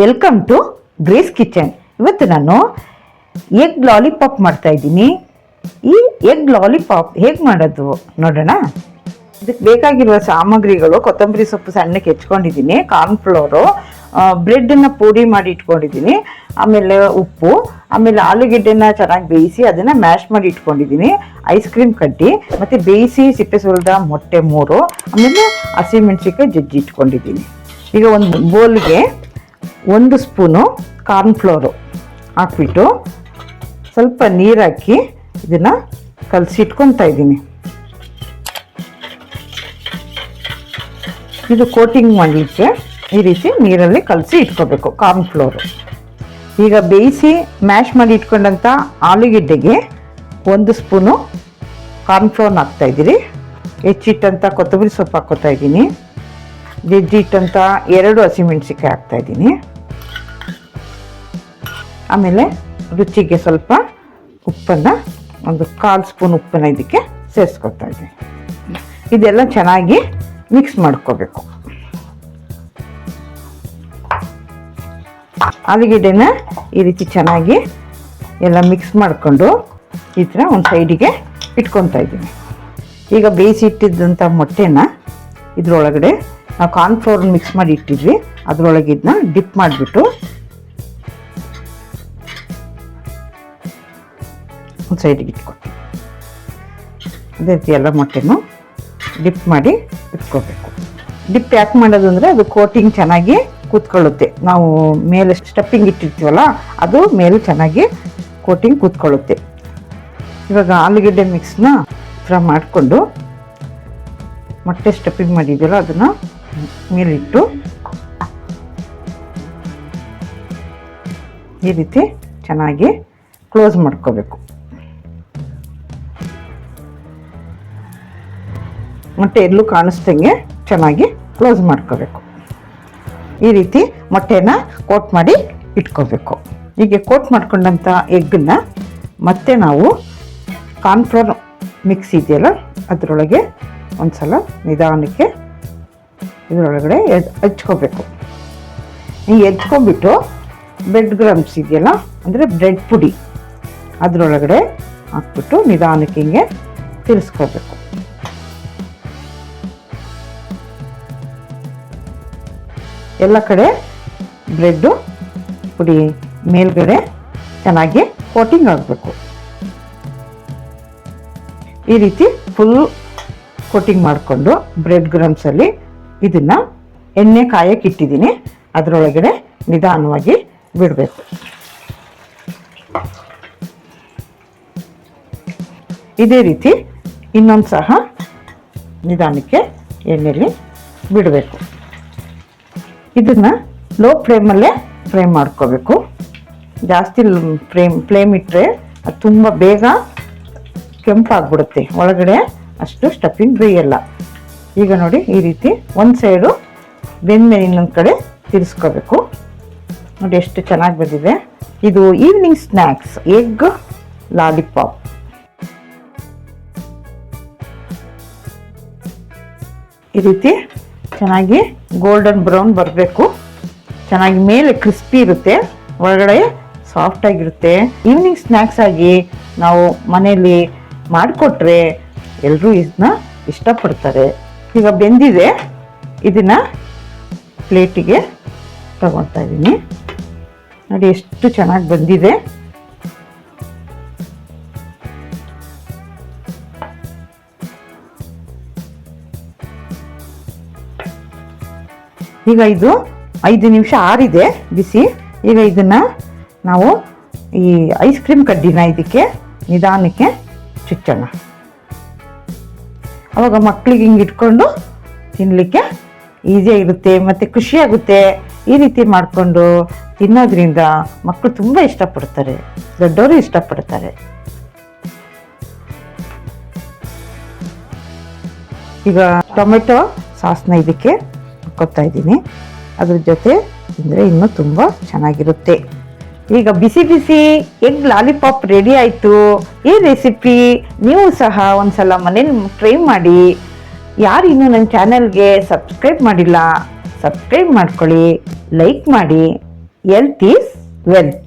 Welcome to grace kitchen ಇವತ್ತು ನಾನು egg lollipop ಮಾಡ್ತಾ ಇದ್ದೀನಿ. ಈ ಎಗ್ ಲಾಲಿಪಾಪ್ ಹೇಗೆ ಮಾಡೋದು ನೋಡೋಣ? ಇದಕ್ಕೆ ಬೇಕಾಗಿರುವ ಸಾಮಗ್ರಿಗಳು, ಕೊತ್ತಂಬರಿ ಸೊಪ್ಪು ಸಣ್ಣಕ್ಕೆ ಹೆಚ್ಕೊಂಡಿದ್ದೀನಿ ಕಾರ್ನ್ಫ್ಲೋರು ಬ್ರೆಡ್ಡನ್ನು ಪುಡಿ ಮಾಡಿ ಇಟ್ಕೊಂಡಿದ್ದೀನಿ, ಆಮೇಲೆ ಉಪ್ಪು, ಆಮೇಲೆ ಆಲೂಗೆಡ್ಡೆನ ಚೆನ್ನಾಗಿ ಬೇಯಿಸಿ ಅದನ್ನು ಮ್ಯಾಶ್ ಮಾಡಿ ಇಟ್ಕೊಂಡಿದ್ದೀನಿ ಐಸ್ ಕ್ರೀಮ್ ಕಟ್ಟಿ ಮತ್ತು ಬೇಯಿಸಿ ಸಿಪ್ಪೆ ಸುಲಿದ ಮೊಟ್ಟೆ ಮೂರು, ಆಮೇಲೆ ಹಸಿಮೆಣ್ಸಿಕಾಯಿ ಜಜ್ಜಿ ಇಟ್ಕೊಂಡಿದ್ದೀನಿ. ಈಗ ಒಂದು ಬೋಲ್ಗೆ ಒಂದು ಸ್ಪೂನು ಕಾರ್ನ್ಫ್ಲೋರು ಹಾಕ್ಬಿಟ್ಟು ಸ್ವಲ್ಪ ನೀರು ಹಾಕಿ ಇದನ್ನು ಕಲಸಿ ಇಟ್ಕೊತಾ ಇದ್ದೀನಿ. ಇದು ಕೋಟಿಂಗ್ ಮಾಡಲಿಕ್ಕೆ ಈ ರೀತಿ ನೀರಲ್ಲಿ ಕಲಸಿ ಇಟ್ಕೋಬೇಕು ಕಾರ್ನ್ಫ್ಲೋರು ಈಗ ಬೇಯಿಸಿ ಮ್ಯಾಶ್ ಮಾಡಿ ಇಟ್ಕೊಂಡಂಥ ಆಲೂಗೆಡ್ಡೆಗೆ ಒಂದು ಸ್ಪೂನು ಕಾರ್ನ್ಫ್ಲೋರ್ನ ಹಾಕ್ತಾ ಇದ್ದೀರಿ. ಹೆಚ್ಚಿಟ್ಟಂಥ ಕೊತ್ತಂಬರಿ ಸೊಪ್ಪು ಹಾಕ್ಕೋತಾ ಇದ್ದೀನಿ. ಜಜ್ಜಿಟ್ಟಂಥ ಎರಡು ಹಸಿಮೆಣ್ಸಿಕಾಯಿ ಹಾಕ್ತಾ ಇದ್ದೀನಿ. ಆಮೇಲೆ ರುಚಿಗೆ ಸ್ವಲ್ಪ ಉಪ್ಪನ್ನು, ಒಂದು ಕಾಲು ಸ್ಪೂನ್ ಉಪ್ಪನ್ನು ಇದಕ್ಕೆ ಸೇರಿಸ್ಕೊತಾ ಇದ್ದೀನಿ ಇದೆಲ್ಲ ಚೆನ್ನಾಗಿ ಮಿಕ್ಸ್ ಮಾಡ್ಕೋಬೇಕು. ಆಲೂಗಡ್ಡೆನ ಈ ರೀತಿ ಚೆನ್ನಾಗಿ ಎಲ್ಲ ಮಿಕ್ಸ್ ಮಾಡಿಕೊಂಡು ಈ ಥರ ಒಂದು ಸೈಡಿಗೆ ಇಟ್ಕೊತಾ ಇದ್ದೀನಿ. ಈಗ ಬೇಯಿಸಿ ಇಟ್ಟಿದ್ದಂಥ ಮೊಟ್ಟೆನ ಇದ್ರೊಳಗಡೆ ನಾವು ಕಾರ್ನ್ಫ್ಲೋರ್ ಮಿಕ್ಸ್ ಮಾಡಿ ಇಟ್ಟಿದ್ವಿ. ಅದರೊಳಗೆ ಇದನ್ನ ಡಿಪ್ ಮಾಡಿಬಿಟ್ಟು ಒಂದು ಸೈಡಿಗೆ ಇಟ್ಕೊಳ್ತೀವಿ ಅದೇ ರೀತಿ ಎಲ್ಲ ಮೊಟ್ಟೆನೂ ಡಿಪ್ ಮಾಡಿ ಇಟ್ಕೋಬೇಕು. ಡಿಪ್ ಯಾಕೆ ಮಾಡೋದು ಅಂದರೆ ಅದು ಕೋಟಿಂಗ್ ಚೆನ್ನಾಗಿ ಕೂತ್ಕೊಳ್ಳುತ್ತೆ. ನಾವು ಮೇಲೆ ಸ್ಟಫಿಂಗ್ ಇಟ್ಟಿರ್ತೀವಲ್ಲ, ಅದು ಮೇಲೆ ಚೆನ್ನಾಗಿ ಕೋಟಿಂಗ್ ಕೂತ್ಕೊಳ್ಳುತ್ತೆ. ಇವಾಗ ಆಲೂಗೆಡ್ಡೆ ಮಿಕ್ಸ್ನ ಫ್ರೈ ಮಾಡಿಕೊಂಡು ಮೊಟ್ಟೆ ಸ್ಟಫಿಂಗ್ ಮಾಡಿದ್ದೀವಲ್ಲ ಅದನ್ನು ಮೇಲಿಟ್ಟು ಈ ರೀತಿ ಚೆನ್ನಾಗಿ ಕ್ಲೋಸ್ ಮಾಡ್ಕೋಬೇಕು. ಮೊಟ್ಟೆ ಎಲ್ಲೂ ಕಾಣಿಸ್ದಂಗೆ ಚೆನ್ನಾಗಿ ಕ್ಲೋಸ್ ಮಾಡ್ಕೋಬೇಕು. ಈ ರೀತಿ ಮೊಟ್ಟೆನ ಕೋಟ್ ಮಾಡಿ ಇಟ್ಕೋಬೇಕು. ಹೀಗೆ ಕೋಟ್ ಮಾಡ್ಕೊಂಡಂಥ ಎಗ್ಗನ್ನು ಮತ್ತೆ ನಾವು ಕಾರ್ನ್ಫ್ಲೋರ್ ಮಿಕ್ಸ್ ಇದೆಯಲ್ಲ, ಅದರೊಳಗೆ ಒಂದು ಸಲ ನಿಧಾನಕ್ಕೆ ಇದರೊಳಗಡೆ ಎದ್ ಹಚ್ಕೋಬೇಕು ಈ ಎತ್ಕೊಂಡ್ಬಿಟ್ಟು ಬ್ರೆಡ್ ಗ್ರಮ್ಸ್ ಇದೆಯಲ್ಲ, ಅಂದರೆ ಬ್ರೆಡ್ ಪುಡಿ, ಅದರೊಳಗಡೆ ಹಾಕ್ಬಿಟ್ಟು ನಿಧಾನಕ್ಕೆ ಹಿಂಗೆ ತಿರ್ಸ್ಕೋಬೇಕು. ಎಲ್ಲ ಕಡೆ ಬ್ರೆಡ್ಡು, ಪುಡಿ ಮೇಲ್ಗಡೆ ಚೆನ್ನಾಗಿ ಕೋಟಿಂಗ್ ಆಗಬೇಕು. ಈ ರೀತಿ ಫುಲ್ ಕೋಟಿಂಗ್ ಮಾಡಿಕೊಂಡು ಬ್ರೆಡ್ ಗ್ರಮ್ಸಲ್ಲಿ ಇದನ್ನು ಎಣ್ಣೆ ಕಾಯಕ್ಕೆ ಇಟ್ಟಿದ್ದೀನಿ. ಅದರೊಳಗಡೆ ನಿಧಾನವಾಗಿ ಬಿಡಬೇಕು. ಇದೇ ರೀತಿ ಇನ್ನೊಂದು ಸಹ ನಿಧಾನಕ್ಕೆ ಎಣ್ಣೆಯಲ್ಲಿ ಬಿಡಬೇಕು. ಇದನ್ನು ಲೋ ಫ್ಲೇಮಲ್ಲೇ ಫ್ರೈ ಮಾಡ್ಕೋಬೇಕು. ಜಾಸ್ತಿ ಫ್ರೇಮ್ ಫ್ಲೇಮ್ ಇಟ್ಟರೆ ಅದು ತುಂಬ ಬೇಗ ಕೆಂಪಾಗ್ಬಿಡುತ್ತೆ. ಒಳಗಡೆ ಅಷ್ಟು ಸ್ಟಫಿಂಗ್ ಬೇಯಲ್ಲ ಈಗ ನೋಡಿ ಈ ರೀತಿ ಒಂದು ಸೈಡು ಬೆಂದ್ಮೇಲೆ ಇನ್ನೊಂದು ಕಡೆ ತಿರ್ಸ್ಕೋಬೇಕು. ನೋಡಿ ಎಷ್ಟು ಚೆನ್ನಾಗಿ ಬಂದಿದೆ. ಇದು ಈವ್ನಿಂಗ್ ಸ್ನ್ಯಾಕ್ಸ್ ಎಗ್ ಲಾಲಿಪಾಪ್ ಈ ರೀತಿ ಚೆನ್ನಾಗಿ ಗೋಲ್ಡನ್ ಬ್ರೌನ್ ಬರಬೇಕು. ಚೆನ್ನಾಗಿ ಮೇಲೆ ಕ್ರಿಸ್ಪಿ ಇರುತ್ತೆ. ಒಳಗಡೆ ಸಾಫ್ಟ್ ಆಗಿರುತ್ತೆ. ಈವ್ನಿಂಗ್ ಸ್ನ್ಯಾಕ್ಸ್ ಆಗಿ ನಾವು ಮನೆಯಲ್ಲಿ ಮಾಡಿಕೊಟ್ರೆ ಎಲ್ಲರೂ ಇದನ್ನ ಇಷ್ಟಪಡ್ತಾರೆ. ಈಗ ಬೆಂದಿದೆ. ಇದನ್ನ ಪ್ಲೇಟಿಗೆ ತಗೊಳ್ತಾ ಇದ್ದೀನಿ. ನೋಡಿ ಎಷ್ಟು ಚೆನ್ನಾಗಿ ಬಂದಿದೆ. ಈಗ ಇದು ಐದು ನಿಮಿಷ ಆರಿದೆ, ಬಿಸಿ. ಈಗ ಇದನ್ನು ನಾವು ಈ ಐಸ್ ಕ್ರೀಮ್ ಕಡ್ಡಿನ ಇದಕ್ಕೆ ನಿಧಾನಕ್ಕೆ ಚುಚ್ಚೋಣ. ಅವಾಗ ಮಕ್ಕಳಿಗೆ ಹಿಂಗೆ ಇಟ್ಕೊಂಡು ತಿನ್ನಲಿಕ್ಕೆ ಈಸಿಯಾಗಿರುತ್ತೆ ಮತ್ತು ಖುಷಿಯಾಗುತ್ತೆ ಈ ರೀತಿ ಮಾಡಿಕೊಂಡು ತಿನ್ನೋದ್ರಿಂದ ಮಕ್ಕಳು ತುಂಬ ಇಷ್ಟಪಡ್ತಾರೆ, ದೊಡ್ಡವರು ಇಷ್ಟಪಡ್ತಾರೆ. ಈಗ ಟೊಮೆಟೊ ಸಾಸ್ನ ಇದಕ್ಕೆ ಹಾಕ್ಕೊತಾ ಇದ್ದೀನಿ. ಅದ್ರ ಜೊತೆ ತಿಂದರೆ ಇನ್ನೂ ತುಂಬ ಚೆನ್ನಾಗಿರುತ್ತೆ. ಈಗ ಬಿಸಿ ಬಿಸಿ ಎಗ್ ಲಾಲಿಪಾಪ್ ರೆಡಿ ಆಯಿತು. ಈ ರೆಸಿಪಿ ನೀವು ಸಹ ಒಂದ್ಸಲ ಮನೇಲಿ ಟ್ರೈ ಮಾಡಿ. ಯಾರು ಇನ್ನೂ ನನ್ನ ಚಾನಲ್ಗೆ ಸಬ್ಸ್ಕ್ರೈಬ್ ಮಾಡಿಲ್ಲ ಸಬ್ಸ್ಕ್ರೈಬ್ ಮಾಡ್ಕೊಳ್ಳಿ ಲೈಕ್ ಮಾಡಿ. Health is wealth